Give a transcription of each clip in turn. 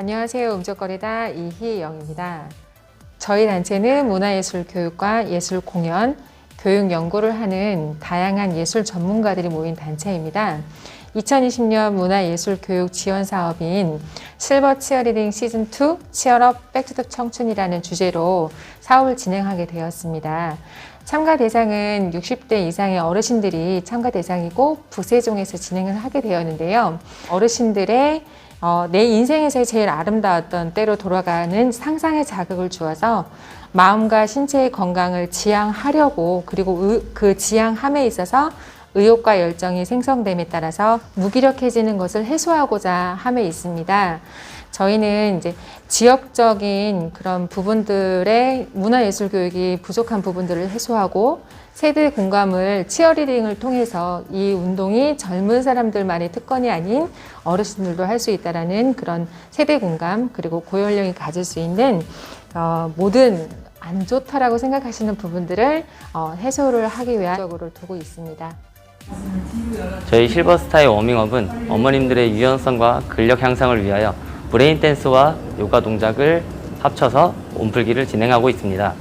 안녕하세요. 음적거리다 이희영입니다. 저희 단체는 문화예술 교육과 예술 공연, 교육 연구를 하는 다양한 예술 전문가들이 모인 단체입니다. 2020년 문화예술 교육 지원 사업인 실버 치어리딩 시즌2 치어업 백투더 청춘이라는 주제로 사업을 진행하게 되었습니다. 참가 대상은 60대 이상의 어르신들이 참가 대상이고 부세종에서 진행을 하게 되었는데요. 어르신들의 어, 내 인생에서 제일 아름다웠던 때로 돌아가는 상상의 자극을 주어서 마음과 신체의 건강을 지향하려고 그리고 의- 그 지향함에 있어서 의욕과 열정이 생성됨에 따라서 무기력해지는 것을 해소하고자 함에 있습니다. 저희는 이제 지역적인 그런 부분들의 문화예술 교육이 부족한 부분들을 해소하고 세대 공감을 치어리딩을 통해서 이 운동이 젊은 사람들만의 특권이 아닌 어르신들도 할 수 있다라는 그런 세대 공감 그리고 고연령이 가질 수 있는 어, 모든 안 좋다라고 생각하시는 부분들을 어, 해소를 하기 위한 적으로 두고 있습니다. 저희 실버스타의 워밍업은 어머님들의 유연성과 근력 향상을 위하여 브레인 댄스와 요가 동작을 합쳐서 몸풀기를 진행하고 있습니다.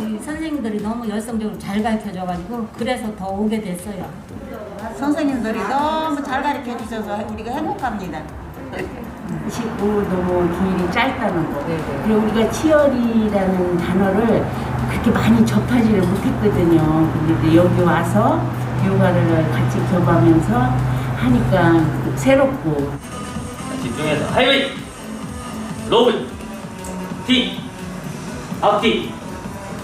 이 선생님들이 너무 열성적으로 잘 가르쳐줘가지고 그래서 더 오게 됐어요. 선생님들이 너무 잘 가르쳐 주셔서 우리가 행복합니다. 쉽고 너무 길이 짧다는 거. 그리고 우리가 치열이라는 단어를 그렇게 많이 접하지를 못했거든요. 근데 여기 와서 요가를 같이 교감하면서 하니까 새롭고 집중해서 하이웨이, 로우, 티, 앞티,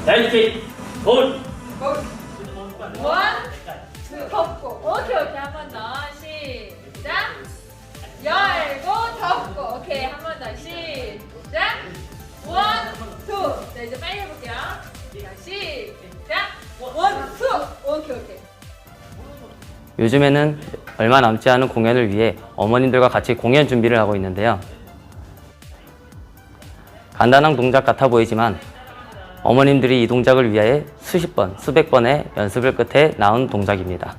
라이트, 볼. 원, 투, 덮고. 오케이, 오케이. 한 번 더. 요즘에는 얼마 남지 않은 공연을 위해 어머님들과 같이 공연 준비를 하고 있는데요. 간단한 동작 같아 보이지만 어머님들이 이 동작을 위하여 수십 번, 수백 번의 연습을 끝에 나온 동작입니다.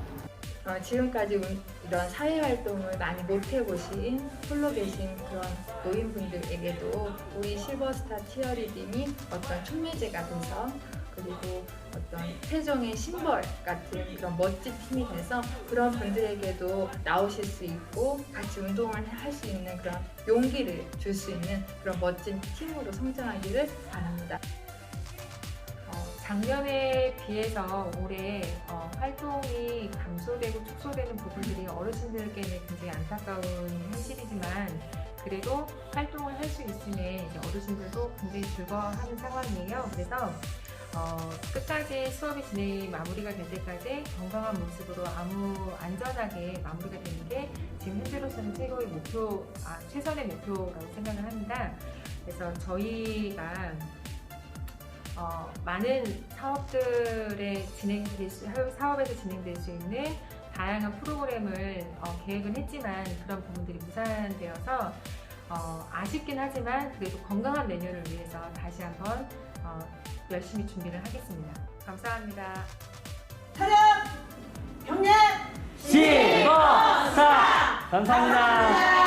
어, 지금까지 운- 이런 사회 활동을 많이 못 해보신 홀로 계신 그런 노인분들에게도 우리 실버스타 치어리딩이 어떤 촉매제가 돼서 그리고 어떤 세종의 심벌 같은 그런 멋진 팀이 돼서 그런 분들에게도 나오실 수 있고 같이 운동을 할 수 있는 그런 용기를 줄 수 있는 그런 멋진 팀으로 성장하기를 바랍니다. 어, 작년에 비해서 올해 어, 활동이 감소되고 축소되는 부분들이 어르신들께는 굉장히 안타까운 현실이지만 그래도 활동을 할 수 있음에 어르신들도 굉장히 즐거워하는 상황이에요. 그래서 어, 끝까지 수업이 진행이 마무리가 될 때까지 건강한 모습으로 아무 안전하게 마무리가 되는 게 지금 현재로서는 최고의 목표, 아, 최선의 목표라고 생각을 합니다. 그래서 저희가 어, 많은 사업들의 진행될 수, 사업에서 진행될 수 있는 다양한 프로그램을 어, 계획은 했지만 그런 부분들이 무산되어서 어, 아쉽긴 하지만 그래도 건강한 내년을 위해서 다시 한번 어, 열심히 준비를 하겠습니다. 감사합니다. 경례 실버스타! 감사합니다.